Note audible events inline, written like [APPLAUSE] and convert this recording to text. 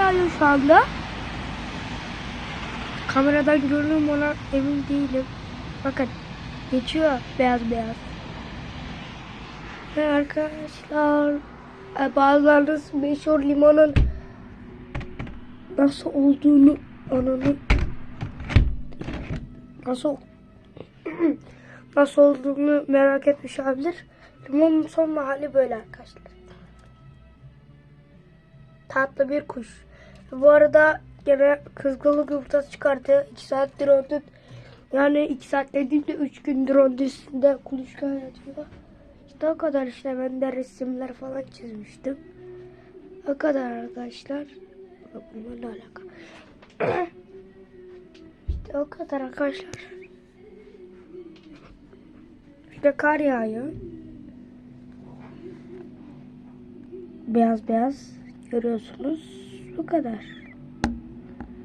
yağıyor şu anda. Kameradan görünüm ona emin değilim. Bakın geçiyor beyaz beyaz. Ve arkadaşlar e, bazılarınız meşhur limanın nasıl olduğunu ananı nasıl [CLEARS THROAT] nasıl olduğunu merak etmiş olabilir. Limonun son hali böyle arkadaşlar. Tatlı bir kuş. Bu arada gene kızgınlık yumurtası çıkarttı. 2 saattir onun yani 2 saat dediğimde 3 gündür onun üstünde kuluçka yatıyor. İşte o kadar işte ben de resimler falan çizmiştim. O kadar arkadaşlar. Bak bununla alaka? [CLEARS THROAT] işte o kadar arkadaşlar. İşte kar yağıyor. Beyaz beyaz görüyorsunuz. Bu kadar.